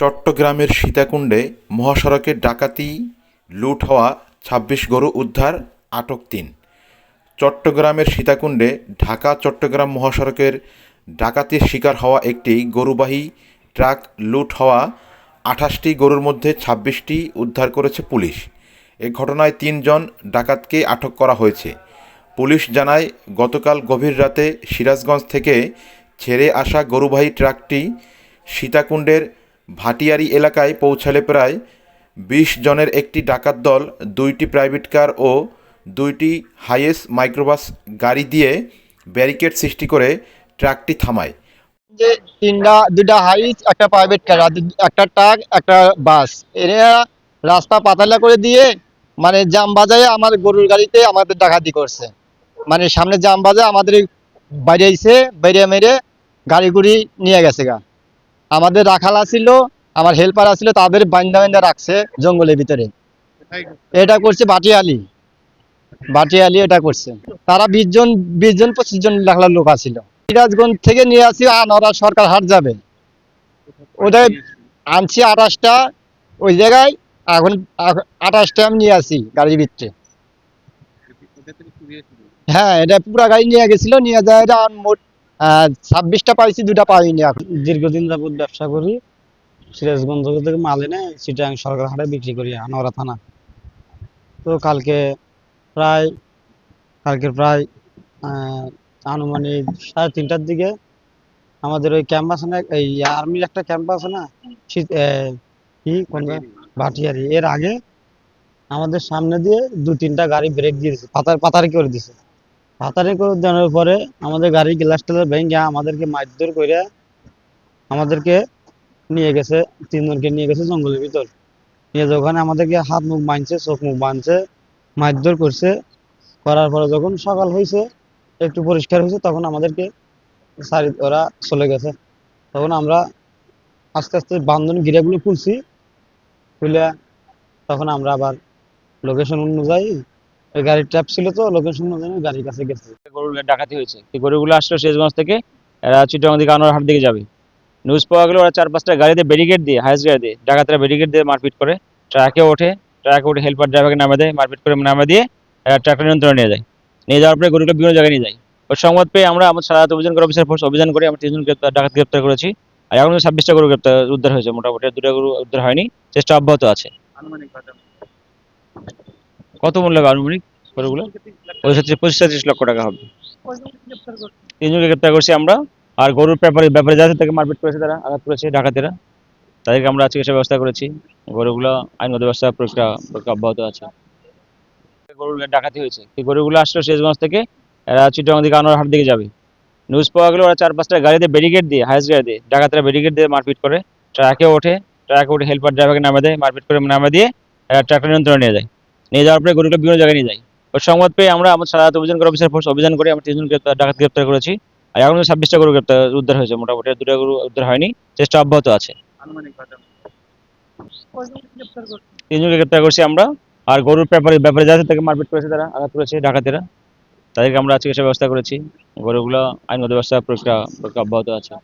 চট্টগ্রামের সীতাকুণ্ডে মহাসড়কে ডাকাতি, লুট হওয়া, ছাব্বিশ গরু উদ্ধার, আটক তিন। চট্টগ্রামের সীতাকুণ্ডে ঢাকা চট্টগ্রাম মহাসড়কের ডাকাতির শিকার হওয়া একটি গরুবাহী ট্রাক লুট হওয়া আঠাশটি গরুর মধ্যে ছাব্বিশটি উদ্ধার করেছে পুলিশ। এ ঘটনায় তিনজন ডাকাতকে আটক করা হয়েছে। পুলিশ জানায়, গতকাল গভীর রাতে সিরাজগঞ্জ থেকে ছেড়ে আসা গরুবাহী ট্রাকটি সীতাকুণ্ডের ভাটিয়ারি এলাকায় পৌঁছালে প্রায় বিশ জনের একটি ডাকাত দল, দুইটি প্রাইভেট কার ও দুইটি হাইয়েস্ট মাইক্রোবাস গাড়ি দিয়ে ব্যারিকেড সৃষ্টি করে ট্রাকটি থামায়। যে তিনটা দুটা হাইস, একটা প্রাইভেট কার একটা ট্রাক, একটা বাস। এরা রাস্তা পাতালা করে দিয়ে মানে জাম বাজায় আমার গরুর গাড়িতে আমাদের ডাকাতি করছে। মানে সামনে জাম বাজায় আমাদের বাইরে আইছে, বাইরে মেরে গাড়ি গুড়ি নিয়ে গেছে গা। আমাদের রাখাল আছিল আমার হেল্পার আছিল তাদের বান্দা বান্দা রাখছে জঙ্গলের ভিতরে। এটা করছে বাটিয়ালি। বাটিয়ালি এটা করছে। তারা বিশ জন বিশ জন পঁচিশ জন লাখলা লোক আছিল সিরাজগঞ্জ থেকে নিয়ে আসি আনোয়ারা সরকার হাট যাবে। ওটাই আনছি আঠাশটা ওই জায়গায় এখন আঠাশটা আমি নিয়ে আসি গাড়ির ভিতরে। হ্যাঁ এটা পুরা গাড়ি নিয়ে গেছিল নিয়ে যায় এটা মোট ছাব্বিশটা পাইছি দুটা পাইনি দীর্ঘদিন ব্যবসা করি সিরাজগঞ্জ থেকে মাল এনে সরকার হাটে বিক্রি করি, আনোয়ারা থানা। তো কালকে প্রায় কালকে প্রায় আনুমানিক সাড়ে তিনটার দিকে আমাদের ওই ক্যাম্পাস না, এই আর্মির একটা ক্যাম্পাস না কি ভাটিয়ারি এর আগে আমাদের সামনে দিয়ে দু তিনটা গাড়ি ব্রেক দিয়ে দিছে, পাতার, পাতারি করে দিছে। পাতারি করে দেওয়ার পরে আমাদের গাড়ির গ্লাস টেলার ভেঙে আমাদেরকে মারধর করে আমাদেরকে নিয়ে গেছে, তিনজনকে নিয়ে গেছে জঙ্গলের ভিতর। নিয়ে যে ওখানে আমাদেরকে হাত মুখ বাঁধছে, চোখ মুখ বাঁধছে, মারধর করছে। করার পরে যখন সকাল হয়েছে, একটু পরিষ্কার হয়েছে, তখন আমাদেরকে সারি, ওরা চলে গেছে। তখন আমরা আস্তে আস্তে বান্ধন গিরাগুলো খুলছি, খুলে তখন আমরা আবার লোকেশন অনুযায়ী ওই গাড়ির ট্র্যাপ ছিল তো লোকেশন অনুযায়ী গাড়ির কাছে গেছে। গরুর ডাকাতি হয়েছে। এই গরুগুলো আসলো শেষগঞ্জ থেকে, এরা চিটগাং দিকে আনোয়ার হাট দিকে যাবে। নিউজ পাওয়া গেলো, ওরা চার পাঁচটা গাড়িতে ব্যারিকেড দিয়ে হাইস গাড়ি দিয়ে ডাকাতরা ব্যারিকেড দিয়ে মারপিট করে। ট্রাকে ওঠে ট্রাকে উঠে হেল্পার ড্রাইভারকে নামে দেয়, মারপিট করে নামে দিয়ে ট্রাকটা নিয়ন্ত্রণে নিয়ে যায়। নিয়ে যাওয়ার পরে গরুগুলো বিভিন্ন জায়গায় নিয়ে যায়। ওই সংবাদ পেয়ে আমরা, আমার সারা অভিযান করে অফিসার ফোর্স অভিযান করে আমরা তিনজন গ্রেপ্তার ডাকাত গ্রেপ্তার করেছি। আর এখন ছাব্বিশটা গরু গ্রেপ্তার, উদ্ধার হয়েছে। মোটামুটি দুটা গরু উদ্ধার হয়নি, চেষ্টা অব্যাহত আছে। কত মূল্য হবে আনুমানিক গরুগুলো? পঁচিশ পঁচিশ ত্রিশ লক্ষ টাকা হবে। তিনজনকে গ্রেপ্তার করছি। আমরা। আর গরুর ব্যাপারে ব্যাপারে যাচ্ছে তাকে মারপিট করেছে তারা আঘাত করেছে ডাকাতেরা তাদেরকে আমরা চিকিৎসা ব্যবস্থা করেছি। গরুগুলো আইনগত ব্যবস্থা প্রক্রিয়া প্রক্রিয়া অব্যাহত আছে। গরুর ডাকাতি হয়েছে। এই গরুগুলো আসলো শেষগঞ্জ থেকে। এরা চিটগাং দিকে আনোয়ার হাট দিকে যাবে। নিউজ পাওয়া গেলো ওরা চার পাঁচটা গাড়িতে ব্যারিকেড দিয়ে হাইস গাড়ি দিয়ে ডাকাতরা ব্যারিকেড দিয়ে মারপিট করে। ট্রাকে ওঠে। ট্রাকে উঠে হেল্পার ড্রাইভারকে নামে দেয়। মারপিট করে নামে দিয়ে এরা ট্রাকটা নিয়ন্ত্রণে নিয়ে যায়। নিয়ে যাওয়ার পরে গরুগুলো বিভিন্ন জায়গায় নিয়ে যায়। ওই সংবাদ পেয়ে আমরা আমার সারা অভিযান করে অফিসার ফোর্স অভিযান করে আমরা তিনজন গ্রেপ্তার ডাকাত গ্রেপ্তার করেছি। আর এখন ছাব্বিশটা গরু গ্রেপ্তার উদ্ধার হয়েছে মোটামুটি। দুটা গরু উদ্ধার হয়নি চেষ্টা অব্যাহত আছে। তিনজনকে গ্রেপ্তার করছি আমরা। আর গরুর ব্যাপারে ব্যাপারে যাচ্ছে তাকে মারপিট করেছে তারা আঘাত করেছে ডাকাতেরা। তাদেরকে আমরা চিকিৎসা ব্যবস্থা করেছি। গরুগুলো আইনগত ব্যবস্থা প্রক্রিয়া প্রক্রিয়া অব্যাহত আছে।